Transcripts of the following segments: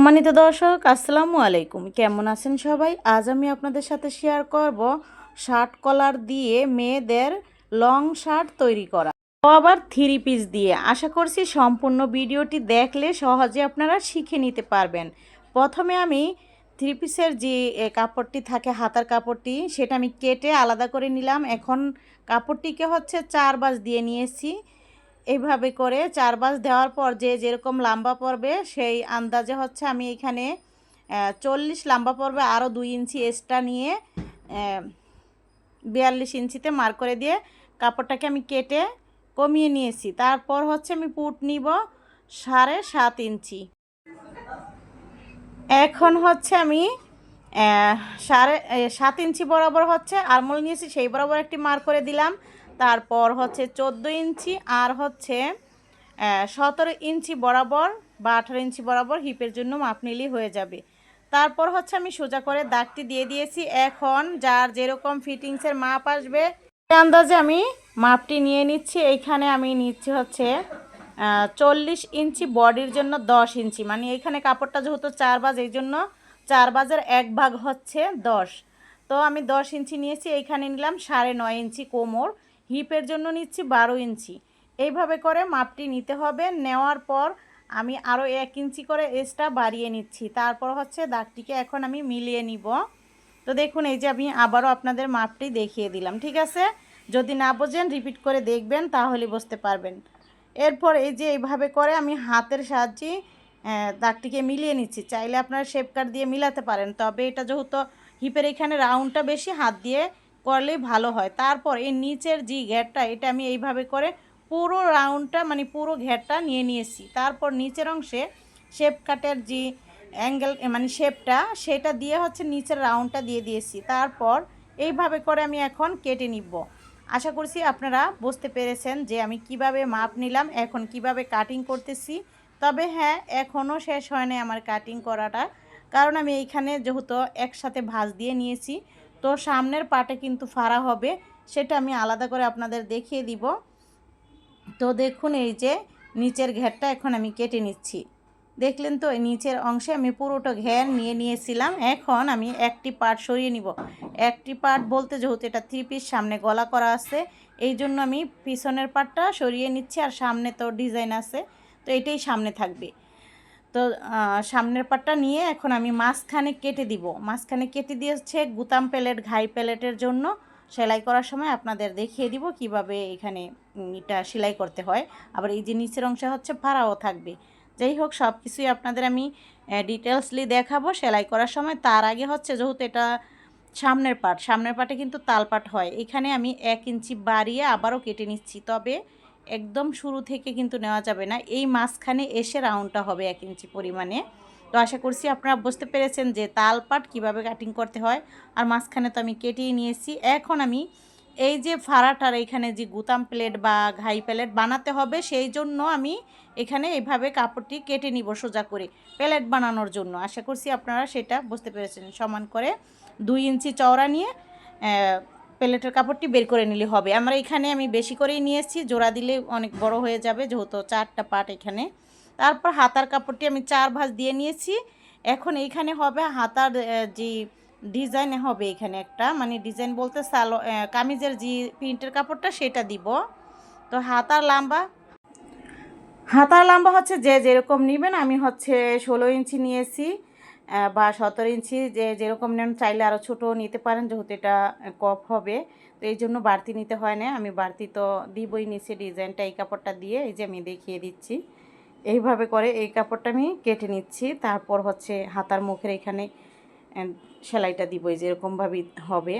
সম্মানিত দর্শক, আসসালামু আলাইকুম। কেমন আছেন সবাই? আজ আমি আপনাদের সাথে শেয়ার করব শার্ট কলার দিয়ে মেয়েদের লং শার্ট তৈরি করা। আবার থ্রি পিস দিয়ে। আশা করছি সম্পূর্ণ ভিডিওটি দেখলে সহজে আপনারা শিখে নিতে পারবেন। প্রথমে আমি থ্রি পিসের যে কাপড়টি থাকে, হাতার কাপড়টি, সেটা আমি কেটে আলাদা করে নিলাম। এখন কাপড়টিকে হচ্ছে চার বাজ দিয়ে নিয়েছি। এইভাবে করে চার বাস দেওয়ার পর যে যেরকম লম্বা পড়বে, সেই আন্দাজে হচ্ছে আমি এখানে চল্লিশ লম্বা পড়বে আরও দুই ইঞ্চি এক্সট্রা নিয়ে বিয়াল্লিশ ইঞ্চিতে মার করে দিয়ে কাপড়টাকে আমি কেটে কমিয়ে নিয়েছি। তারপর হচ্ছে আমি পুট নিব সাড়ে সাত ইঞ্চি। এখন হচ্ছে আমি সাড়ে সাত ইঞ্চি বরাবর হচ্ছে আরমোল নিয়েছি, সেই বরাবর একটি মার করে দিলাম। তারপর হচ্ছে চোদ্দ ইঞ্চি আর হচ্ছে সতেরো ইঞ্চি বরাবর বা আঠারো ইঞ্চি বরাবর হিপের জন্য মাপ নিলেই হয়ে যাবে। তারপর হচ্ছে আমি সোজা করে দাগটি দিয়ে দিয়েছি। এখন যার যেরকম ফিটিংসের মাপ আসবে আন্দাজে আমি মাপটি নিয়ে নিচ্ছি। এইখানে আমি নিচ্ছি হচ্ছে চল্লিশ ইঞ্চি বডির জন্য দশ ইঞ্চি। মানে এইখানে কাপড়টা যেহেতু চার বাজ এই জন্য চার বাজের এক ভাগ হচ্ছে দশ। তো আমি দশ ইঞ্চি নিয়েছি। এইখানে নিলাম সাড়ে নয় ইঞ্চি কোমর। হিপের জন্য নিচ্ছি বারো ইঞ্চি। এইভাবে করে মাপটি নিতে হবে। নেওয়ার পর আমি আরও এক ইঞ্চি করে এসটা বাড়িয়ে নিচ্ছি। তারপর হচ্ছে দাগটিকে এখন আমি মিলিয়ে নিব। তো দেখুন, এই যে আমি আবারও আপনাদের মাপটি দেখিয়ে দিলাম, ঠিক আছে? যদি না বোঝেন, রিপিট করে দেখবেন, তাহলে বুঝতে পারবেন। এরপর এই যে এইভাবে করে আমি হাতের সাহায্যে দাগটিকে মিলিয়ে নিচ্ছি। চাইলে আপনারা শেপ কাট দিয়ে মিলাতে পারেন, তবে এটা যেহেতু হিপের এখানে রাউন্ডটা বেশি, হাত দিয়ে করলেই ভালো হয়। তারপর এই নিচের যে ঘেরটা, এটা আমি এইভাবে করে পুরো রাউন্ডটা মানে পুরো ঘেরটা নিয়ে নিয়েছি। তারপর নিচের অংশে শেপ কাটের যে অ্যাঙ্গেল মানে শেপটা, সেটা দিয়ে হচ্ছে নিচের রাউন্ডটা দিয়ে দিয়েছি। তারপর এইভাবে করে আমি এখন কেটে নিব। আশা করছি আপনারা বুঝতে পেরেছেন যে আমি কীভাবে মাপ নিলাম, এখন কীভাবে কাটিং করতেছি। তবে হ্যাঁ এখনও শেষ হয়নি আমার কাটিং করাটা। কারণ আমি এইখানে যেহেতু একসাথে ভাঁজ দিয়ে নিয়েছি তো সামনের পাটে কিন্তু ফাড়া হবে, সেটা আমি আলাদা করে আপনাদের দেখিয়ে দিব। তো দেখুন এই যে নিচের ঘেরটা এখন আমি কেটে নিচ্ছি। দেখলেন তো নিচের অংশে আমি পুরোটা ঘের নিয়ে নিয়েছিলাম, এখন আমি একটি পার্ট সরিয়ে নিব। একটি পার্ট বলতে যেহেতু এটা থ্রি পিস সামনে গলা করা আছে, এই জন্য আমি পিছনের পার্টটা সরিয়ে নিচ্ছি, আর সামনে তো ডিজাইন আছে, তো এটাই সামনে থাকবে। তো সামনের পাটটা নিয়ে এখন আমি মাঝখানে কেটে দিব। মাঝখানে কেটে দিয়েছে গুতাম প্লেট ঘাই প্লেটের জন্য। সেলাই করার সময় আপনাদের দেখিয়ে দিব কীভাবে এখানে এটা সেলাই করতে হয়। আবার এই যে নিচের অংশে হচ্ছে ফাড়াও থাকবে। যাই হোক সব কিছুই আপনাদের আমি ডিটেলসলি দেখাবো সেলাই করার সময়। তার আগে হচ্ছে যেহেতু এটা সামনের পাট, সামনের পাটে কিন্তু তালপাট হয়। এখানে আমি এক ইঞ্চি বাড়িয়ে আবারও কেটে নিচ্ছি। তবে একদম শুরু থেকে কিন্তু নেওয়া যাবে না। এই মাঝখানে এসে রাউন্ডটা হবে এক ইঞ্চি পরিমাণে। তো আশা করছি আপনারা বুঝতে পেরেছেন যে তালপাট কীভাবে কাটিং করতে হয়। আর মাঝখানে তো আমি কেটেই নিয়েছি। এখন আমি এই যে ফাড়াটার এখানে যে গুতাম প্লেট বা ঘাই প্লেট বানাতে হবে, সেই জন্য আমি এখানে এইভাবে কাপড়টি কেটে নিব সোজা করে প্লেট বানানোর জন্য। আশা করছি আপনারা সেটা বুঝতে পেরেছেন। সমান করে দুই ইঞ্চি চওড়া নিয়ে প্লেটের কাপড়টি বের করে নিলে হবে। আমরা এখানে আমি বেশি করেই নিয়েছি জোড়া দিলে অনেক বড় হয়ে যাবে যেহেতু চারটা পাট এখানে। তারপর হাতার কাপড়টি আমি চার ভাঁজ দিয়ে নিয়েছি। এখন এইখানে হবে হাতার যে ডিজাইন হবে এখানে একটা মানে ডিজাইন বলতে সালো কামিজের যে প্রিন্টের কাপড়টা সেটা দিব। তো হাতার লম্বা হাতার লম্বা হচ্ছে যে যেরকম নেবেন, আমি হচ্ছে ষোলো ইঞ্চি নিয়েছি। বা সতেরো ইঞ্চি যে যেরকম নেন চাইলে আরও ছোটো নিতে পারেন, যেহেতু এটা কফ হবে। তো এই জন্য বাড়তি নিতে হয় না, আমি বাড়তি তো দিবই নিচে ডিজাইনটা, এই কাপড়টা দিয়ে এই যে আমি দেখিয়ে দিচ্ছি। এইভাবে করে এই কাপড়টা আমি কেটে নিচ্ছি, তারপর হচ্ছে হাতার মুখের এখানে সেলাইটা দিবই যেরকমভাবেই হবে।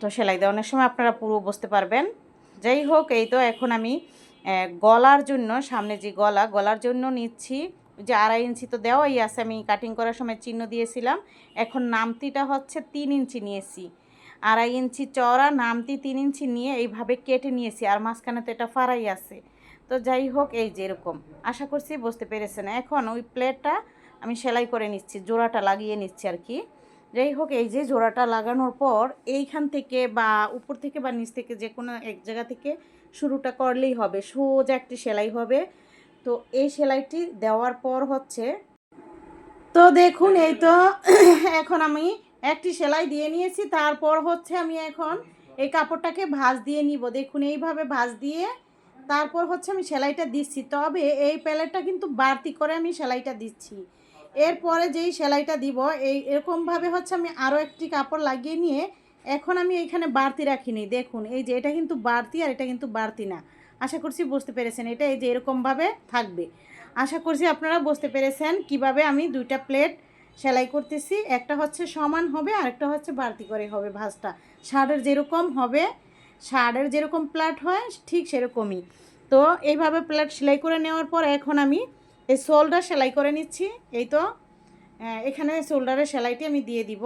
তো সেলাই দেওয়ানোর সময় আপনারা পুরো বুঝতে পারবেন। যাই হোক, এই তো এখন আমি গলার জন্য, সামনে যে গলা, গলার জন্য নিচ্ছি। যে আড়াই ইঞ্চি তো দেওয়াই আছে, আমি কাটিং করার সময় চিহ্ন দিয়েছিলাম। এখন নামতিটা হচ্ছে তিন ইঞ্চি নিয়েছি। আড়াই ইঞ্চি চওড়া, নামতি তিন ইঞ্চি নিয়ে এইভাবে কেটে নিয়েছি, আর মাঝখানে তো এটা ফাড়াই আছে। তো যাই হোক, এই যে এরকম। আশা করছি বুঝতে পেরেছেন। এখন ওই প্লেটটা আমি সেলাই করে নিচ্ছি, জোড়াটা লাগিয়ে নিচ্ছি আর কি। যাই হোক, এই যে জোড়াটা লাগানোর পর এইখান থেকে বা উপর থেকে বা নিচ থেকে যে কোনো এক জায়গা থেকে শুরুটা করলেই হবে। সোজা একটি সেলাই হবে। তো এই সেলাইটি দেওয়ার পর হচ্ছে তো দেখুন, এই তো এখন আমি একটি সেলাই দিয়ে নিয়েছি। তারপর হচ্ছে আমি এখন এই কাপড়টাকে ভাঁজ দিয়ে নিব। দেখুন, এইভাবে ভাঁজ দিয়ে তারপর হচ্ছে আমি সেলাইটা দিচ্ছি। তবে এই প্যালেটটা কিন্তু বাড়তি করে আমি সেলাইটা দিচ্ছি। এরপরে যেই সেলাইটা দিব, এই এরকমভাবে হচ্ছে আমি আরও একটি কাপড় লাগিয়ে নিয়ে এখন আমি এইখানে বাড়তি রাখিনি দেখুন, এই যে এটা কিন্তু বাড়তি আর এটা কিন্তু বাড়তি না। আশা করছি বুঝতে পেরেছেন এটা এই যে এরকমভাবে থাকবে। আশা করছি আপনারা বুঝতে পেরেছেন কীভাবে আমি দুইটা প্লেট সেলাই করতেছি। একটা হচ্ছে সমান হবে আর একটা হচ্ছে বাড়তি করে হবে ভাঁজটা। শার্টের যেরকম হবে শার্টের যেরকম প্লাট হয়, ঠিক সেরকমই। তো এইভাবে প্লেট সেলাই করে নেওয়ার পর এখন আমি এই শোল্ডার সেলাই করে নিচ্ছি। এই তো এখানে শোল্ডারের সেলাইটি আমি দিয়ে দিব।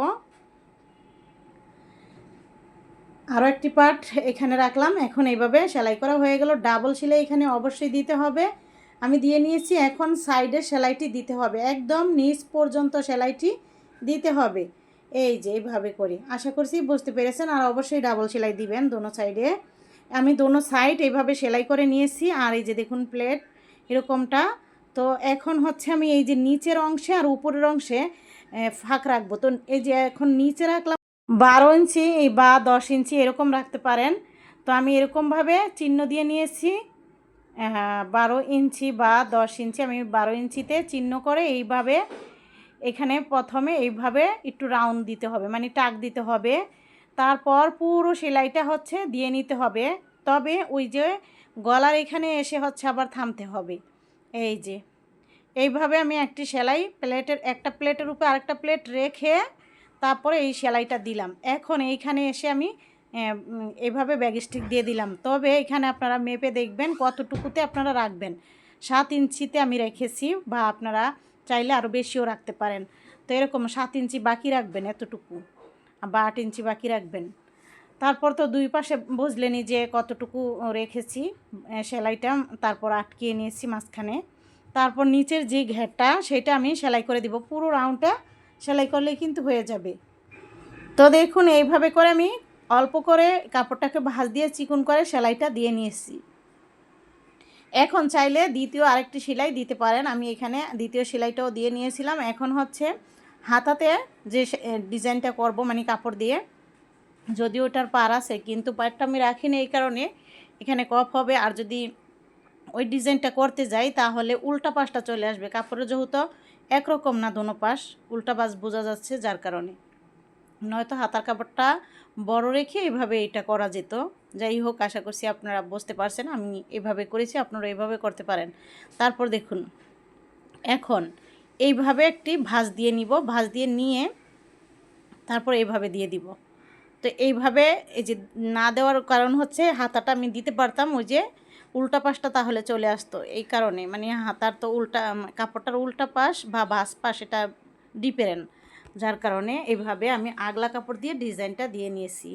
আরও একটি পার্ট এখানে রাখলাম। এখন এইভাবে সেলাই করা হয়ে গেল। ডাবল সেলাই এখানে অবশ্যই দিতে হবে। আমি দিয়ে নিয়েছি এখন সাইডে সেলাইটি দিতে হবে। একদম নিচ পর্যন্ত সেলাইটি দিতে হবে। এই যে এইভাবে করি। আশা করছি বুঝতে পেরেছেন। আর অবশ্যই ডাবল সেলাই দিবেন দোনো সাইডে। আমি দোনো সাইড এইভাবে সেলাই করে নিয়েছি। আর এই যে দেখুন প্লেট এরকমটা। তো এখন হচ্ছে আমি এই যে নিচের অংশে আর উপরের অংশে ফাঁক রাখব। তো এই যে এখন নিচে রাখলাম বারো ইঞ্চি বা দশ ইঞ্চি এরকম রাখতে পারেন। তো আমি এরকমভাবে চিহ্ন দিয়ে নিয়েছি। বারো ইঞ্চি বা দশ ইঞ্চি আমি বারো ইঞ্চিতে চিহ্ন করে এইভাবে এখানে প্রথমে এইভাবে একটু রাউন্ড দিতে হবে মানে টাক দিতে হবে। তারপর পুরো সেলাইটা হচ্ছে দিয়ে নিতে হবে। তবে ওই যে গলার এখানে এসে হচ্ছে আবার থামতে হবে। এই যে, এইভাবে আমি একটি সেলাই প্লেটের, একটা প্লেটের উপরে আরেকটা প্লেট রেখে তারপরে এই সেলাইটা দিলাম। এখন এইখানে এসে আমি এভাবে ব্যাগ স্টিক দিয়ে দিলাম। তবে এখানে আপনারা মেপে দেখবেন কতটুকুতে আপনারা রাখবেন। সাত ইঞ্চিতে আমি রেখেছি বা আপনারা চাইলে আরও বেশিও রাখতে পারেন। তো এরকম সাত ইঞ্চি বাকি রাখবেন এতটুকু, বা আট ইঞ্চি বাকি রাখবেন। তারপর তো দুই পাশে বুঝলেনি যে কতটুকু রেখেছি সেলাইটা তারপর আটকিয়ে নিয়েছি মাঝখানে। তারপর নিচের যে ঘেরটা, সেটা আমি সেলাই করে দিব। পুরো রাউন্ডটা সেলাই করলেই কিন্তু হয়ে যাবে। তো দেখুন, এইভাবে করে আমি অল্প করে কাপড়টাকে ভাঁজ দিয়ে চিকন করে সেলাইটা দিয়ে নিয়েছি। এখন চাইলে দ্বিতীয় আরেকটি সেলাই দিতে পারেন। আমি এখানে দ্বিতীয় সেলাইটাও দিয়ে নিয়েছিলাম। এখন হচ্ছে হাতাতে যে ডিজাইনটা করব মানে কাপড় দিয়ে, যদি ওটার পার আছে, কিন্তু পারটা আমি রাখিনি এই কারণে এখানে কফ হবে। আর যদি ওই ডিজাইনটা করতে যাই, তাহলে উল্টা পাশটা চলে আসবে। কাপড়ের যেহেতু একরকম না দোনো পাশ, উল্টা পাশ বোঝা যাচ্ছে যার কারণে। নয়তো হাতার কাপড়টা বড় রেখে এভাবে এটা করা যেত। যাই হোক, আশা করছি আপনারা বুঝতে পারছেন, আমি এভাবে করেছি, আপনারা এভাবে করতে পারেন। তারপর দেখুন, এখন এইভাবে একটি ভাঁজ দিয়ে নিব, ভাঁজ দিয়ে নিয়ে তারপর এইভাবে দিয়ে দিব। তো এইভাবে এই যে না দেওয়ার কারণ হচ্ছে, হাতাটা আমি দিতে পারতাম ওই যে উল্টা পাশটা তাহলে চলে আসতো এই কারণে। মানে হাতার তো উল্টা কাপড়টার উল্টা পাশ বা বাস পাশ এটা ডিফারেন্ট যার কারণে এভাবে আমি আগলা কাপড় দিয়ে ডিজাইনটা দিয়ে নিয়েছি।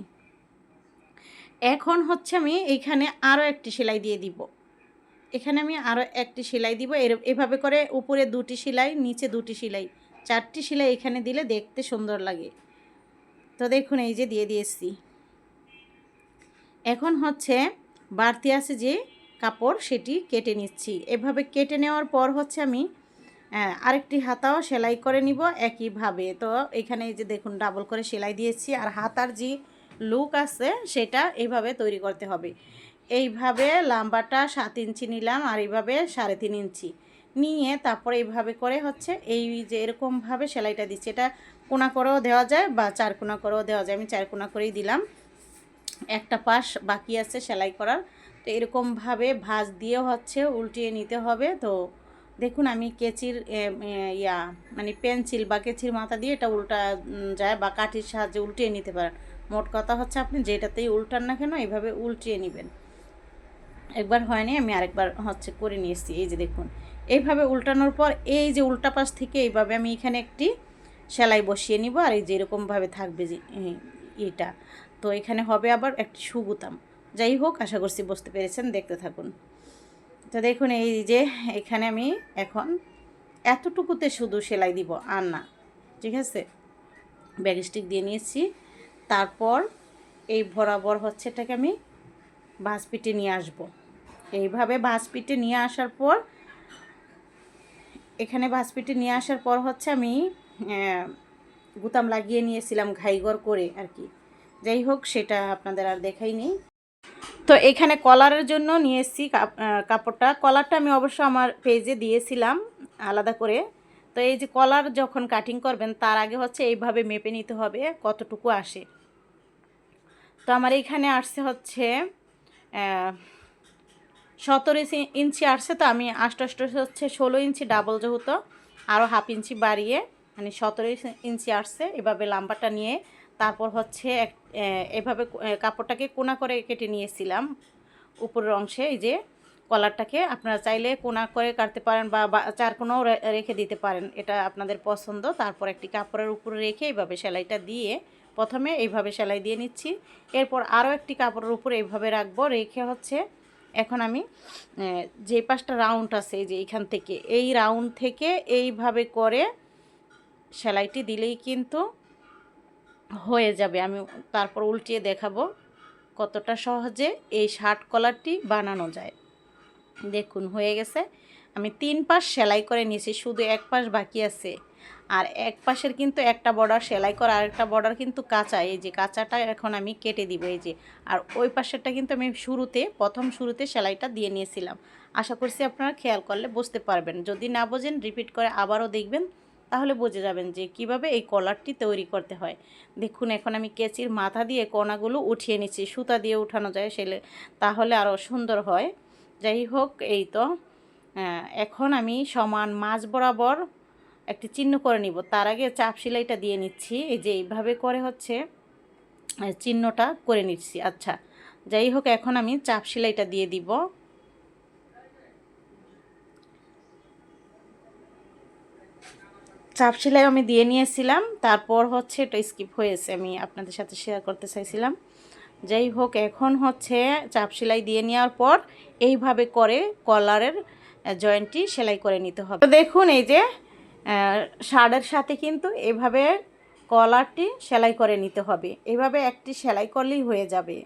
এখন হচ্ছে আমি এইখানে আরও একটি সেলাই দিয়ে দিব। এখানে আমি আরও একটি সেলাই দিব। এর, এভাবে করে উপরে দুটি সেলাই, নিচে দুটি সেলাই, চারটি সেলাই এখানে দিলে দেখতে সুন্দর লাগে। তো দেখুন, এই যে দিয়ে দিয়েছি। এখন হচ্ছে বাড়তি আছে যে কাপড় সেটি কেটে নিচ্ছি। এভাবে কেটে নেওয়ার পর হচ্ছে আমি আরেকটি হাতাও সেলাই করে নিব একইভাবে। তো এখানে যে দেখুন ডাবল করে সেলাই দিয়েছি আর হাতার যে লুক আছে সেটা এইভাবে তৈরি করতে হবে। এইভাবে লাম্বাটা সাত ইঞ্চি নিলাম আর এইভাবে সাড়ে তিন ইঞ্চি। নিয়ে তারপরে এইভাবে করে হচ্ছে এই যে এরকমভাবে সেলাইটা দিচ্ছি। এটা কোনা করেও দেওয়া যায় বা চার কোনা করেও দেওয়া যায়। আমি চার কোনা করেই দিলাম। একটা পাশ বাকি আছে সেলাই করার। তো এরকমভাবে ভাঁজ দিয়ে হচ্ছে উল্টিয়ে নিতে হবে। তো দেখুন আমি কেচির ইয়া মানে পেন্সিল বা কেচির মাথা দিয়ে এটা উল্টা যায় বা কাঠির সাহায্যে উল্টিয়ে নিতে পারেন। মোট কথা হচ্ছে আপনি যেটাতেই উল্টান না কেন এইভাবে উল্টিয়ে নেবেন। একবার হয়নি, আমি আরেকবার হচ্ছে করে নিয়েছি, এই যে দেখুন। এইভাবে উল্টানোর পর এই যে উল্টা পাশ থেকে এইভাবে আমি এখানে একটি সেলাই বসিয়ে নিব, আর এই যে এরকমভাবে থাকবে যে এটা। তো এখানে হবে আবার একটি সুবুতাম। যাই হোক, আশা করছি বুঝতে পেরেছেন, দেখতে থাকুন। তো দেখুন, এই যে এখানে আমি এখন এতটুকুতে শুধু সেলাই দিব, আর না। ঠিক আছে? ব্যাগ স্টিক দিয়ে নিয়েছি। তারপর এই বরাবর হচ্ছে এটাকে আমি ভাঁজ পিটে নিয়ে আসব। এইভাবে ভাঁজ পিটে নিয়ে আসার পর, এখানে ভাসপিটি নিয়ে আসার পর হচ্ছে আমি গুতাম লাগিয়ে নিয়েছিলাম ঘাইগর করে আর কি। যাই হোক, সেটা আপনাদের আর দেখাইনি তো এখানে কলারের জন্য নিয়ে এসেছি কাপ- কাপড়টা। কলারটা আমি অবশ্য আমার পেজে দিয়েছিলাম আলাদা করে। তো এই যে কলার যখন কাটিং করবেন, তার আগে হচ্ছে এইভাবে মেপে নিতে হবে কতটুকু আসে। তো আমার এইখানে আসছে হচ্ছে সতেরো ইঞ্চি আসছে তো আমি আষ্ট আষ্ট হচ্ছে ষোলো ইঞ্চি ডাবল যেহেতু আরও হাফ ইঞ্চি বাড়িয়ে মানে সতেরো ইঞ্চি আসছে। এভাবে লাম্বাটা নিয়ে তারপর হচ্ছে এভাবে কাপড়টাকে কোনা করে কেটে নিয়েছিলাম উপরের অংশে, এই যে কলারটাকে। আপনারা চাইলে কোনা করে কাটতে পারেন বা চার কোনাও রেখে দিতে পারেন, এটা আপনাদের পছন্দ। তারপর একটি কাপড়ের উপরে রেখে এইভাবে সেলাইটা দিয়ে প্রথমে এইভাবে সেলাই দিয়ে নিচ্ছি। এরপর আরও একটি কাপড়ের উপরে এইভাবে রাখব, রেখে হচ্ছে এখন আমি যে পাঁচটা রাউন্ড আছে যে এইখান থেকে, এই রাউন্ড থেকে এইভাবে করে সেলাইটি দিলেই কিন্তু হয়ে যাবে। আমি তারপর উল্টিয়ে দেখাবো কতটা সহজে এই শার্ট কলারটি বানানো যায়। দেখুন, হয়ে গেছে। আমি তিন পাশ সেলাই করে নিয়েছি, শুধু এক পাশ বাকি আছে। আর এক পাশের কিন্তু একটা বর্ডার সেলাই করা, আর একটা বর্ডার কিন্তু কাঁচা। এই যে কাঁচাটা এখন আমি কেটে দিব, এই যে। আর ওই পাশেরটা কিন্তু আমি শুরুতে, প্রথম শুরুতে সেলাইটা দিয়ে নিয়েছিলাম। আশা করছি আপনারা খেয়াল করলে বুঝতে পারবেন। যদি না বোঝেন, রিপিট করে আবারও দেখবেন। তাহলে বুঝে যাবেন যে কীভাবে এই কলারটি তৈরি করতে হয়। দেখুন, এখন আমি কেচির মাথা দিয়ে কোনাগুলো উঠিয়ে নিচ্ছি, সুতা দিয়ে উঠানো যায় সেলে, তাহলে আরও সুন্দর হয়। যাই হোক, এই তো এখন আমি সমান মাঝ বরাবর একটি চিহ্ন করে নিব। তার আগে চাপ সেলাইটা দিয়ে নিচ্ছি, এই যে এইভাবে করে হচ্ছে চিহ্নটা করে নিচ্ছি। আচ্ছা যাই হোক, এখন আমি চাপ সেলাইটা দিয়ে দিব। চাপ সেলাই আমি দিয়ে নিয়েছিলাম। তারপর হচ্ছে এটা স্কিপ হয়েছে, আমি আপনাদের সাথে শেয়ার করতে চাইছিলাম। যাই হোক, এখন হচ্ছে চাপ সেলাই দিয়ে নেওয়ার পর এইভাবে করে কলারের জয়েন্টটি সেলাই করে নিতে হবে। দেখুন, এই যে শার্টের সাথে কিন্তু এভাবে কলারটি সেলাই করে নিতে হবে। এভাবে একটি সেলাই করলেই হয়ে যাবে।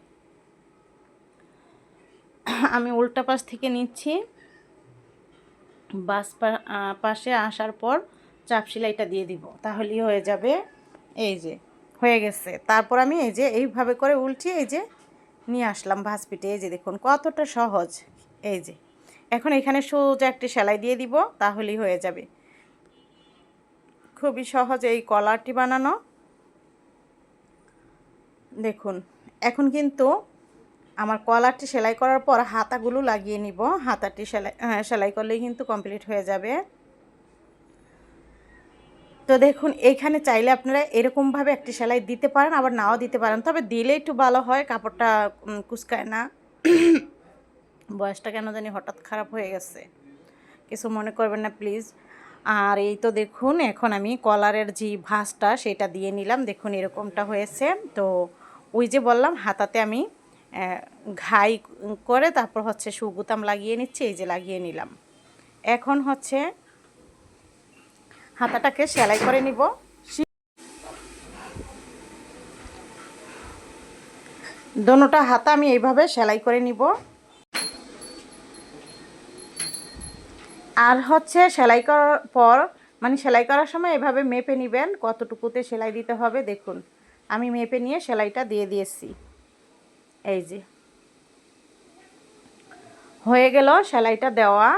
আমি উল্টা পাশ থেকে নিচ্ছি। বাস পাশে আসার পর চাপ সেলাইটা দিয়ে দিব। তাহলেই হয়ে যাবে। এই যে হয়ে গেছে। তারপর আমি এই যে এইভাবে করে উল্টিয়ে এই যে নিয়ে আসলাম ভাসপিটে এই যে দেখুন কতটা সহজ। এই যে এখন এখানে সোজা একটি সেলাই দিয়ে দিব তাহলেই হয়ে যাবে। খুবই সহজ এই কলারটি বানানো। দেখুন এখন কিন্তু আমার কলারটি সেলাই করার পর হাতাগুলো লাগিয়ে নিব। হাতাটি সেলাই হ্যাঁ, সেলাই করলেই কিন্তু কমপ্লিট হয়ে যাবে। তো দেখুন এইখানে চাইলে আপনারা এরকমভাবে একটি সেলাই দিতে পারেন, আবার নাও দিতে পারেন। তবে দিলে একটু ভালো হয়, কাপড়টা কুচকায় না। বয়সটা কেন জানি হঠাৎ খারাপ হয়ে গেছে। কিছু মনে করবেন না, প্লিজ। আর এই তো দেখুন, এখন আমি কলারের যে ভাঁজটা, সেটা দিয়ে নিলাম। দেখুন, এরকমটা হয়েছে। তো ওই যে বললাম, হাতাতে আমি ঘাই করে তারপর হচ্ছে সুগুতাম লাগিয়ে নিচ্ছি, এই যে লাগিয়ে নিলাম। এখন হচ্ছে হাতাটাকে সেলাই করে নিব। দোনোটা হাতা আমি এইভাবে সেলাই করে নিব। আর হচ্ছে সেলাই করার পর মানে সেলাই করার সময় এভাবে মেপে নেবেন কতটুকুতে সেলাই দিতে হবে। দেখুন, আমি মেপে নিয়ে সেলাইটা দিয়ে দিয়েছি। এই যে। হয়ে গেল সেলাইটা দেওয়া।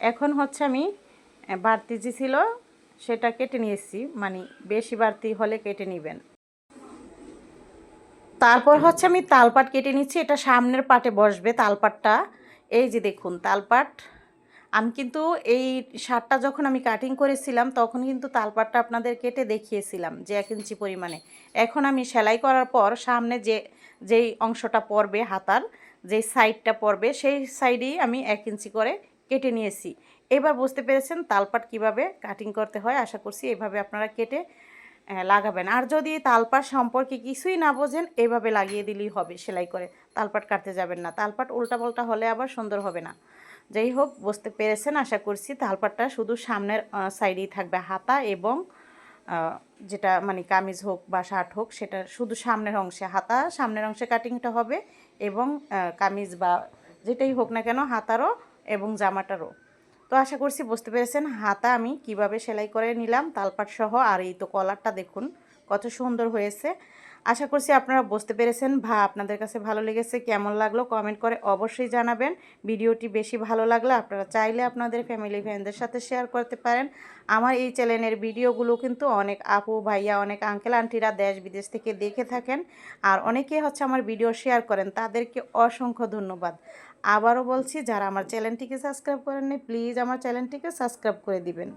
এখন হচ্ছে আমি বাড়তি যে ছিল, সেটা কেটে নিয়েছি। মানে বেশি বাড়তি হলে কেটে নেবেন। তারপর হচ্ছে আমি তালপাট কেটে নিচ্ছি। এটা সামনের পাটে বসবে তালপাটটা। এই যে দেখুন, তালপাট। আমি কিন্তু এই শার্টটা যখন আমি কাটিং করেছিলাম, তখন কিন্তু তালপাটটা আপনাদের কেটে দেখিয়েছিলাম যে এক ইঞ্চি পরিমাণে। এখন আমি সেলাই করার পর সামনে যে, যেই অংশটা পড়বে হাতার, যেই সাইডটা পড়বে, সেই সাইডেই আমি এক ইঞ্চি করে কেটে নিয়েছি। এবার বুঝতে পেরেছেন তালপাট কীভাবে কাটিং করতে হয়। আশা করছি এভাবে আপনারা কেটে লাগাবেন। আর যদি তালপাট সম্পর্কে কিছুই না বোঝেন, এভাবে লাগিয়ে দিলেই হবে সেলাই করে। তালপাট কাটতে যাবেন না। তালপাট উল্টাপাল্টা হলে আবার সুন্দর হবে না। যাই হোক, বুঝতে পেরেছেন। আশা করছি তালপাটটা শুধু সামনের সাইডেই থাকবে। হাতা এবং যেটা মানে কামিজ হোক বা শার্ট হোক, সেটা শুধু সামনের অংশে। হাতা সামনের অংশে কাটিংটা হবে এবং কামিজ বা যেটাই হোক না কেন, হাতারও এবং জামাটারও। তো আশা করছি বুঝতে পেরেছেন, হাতা আমি কীভাবে সেলাই করে নিলাম, তালপাট সহ, আর এই তো কলারটা দেখুন কত সুন্দর হয়েছে। আশা করছি আপনারা বুঝতে পেরেছেন, ভা, আপনাদের কাছে ভালো লেগেছে, কেমন লাগল কমেন্ট করে অবশ্যই জানাবেন। ভিডিওটি বেশি ভালো লাগলে আপনারা চাইলে আপনাদের ফ্যামিলি ফ্রেন্ডদের সাথে শেয়ার করতে পারেন। আমার এই চ্যানেলের ভিডিওগুলো কিন্তু অনেক আপু ভাইয়া, অনেক আঙ্কেল আন্টিরা দেশ বিদেশ থেকে দেখে থাকেন, আর অনেকে হচ্ছে আমার ভিডিও শেয়ার করেন, তাদেরকে অসংখ্য ধন্যবাদ। আবারও বলছি যারা আমার চ্যানেলটিকে সাবস্ক্রাইব করেননি প্লিজ আমার চ্যানেলটিকে সাবস্ক্রাইব করে দিবেন।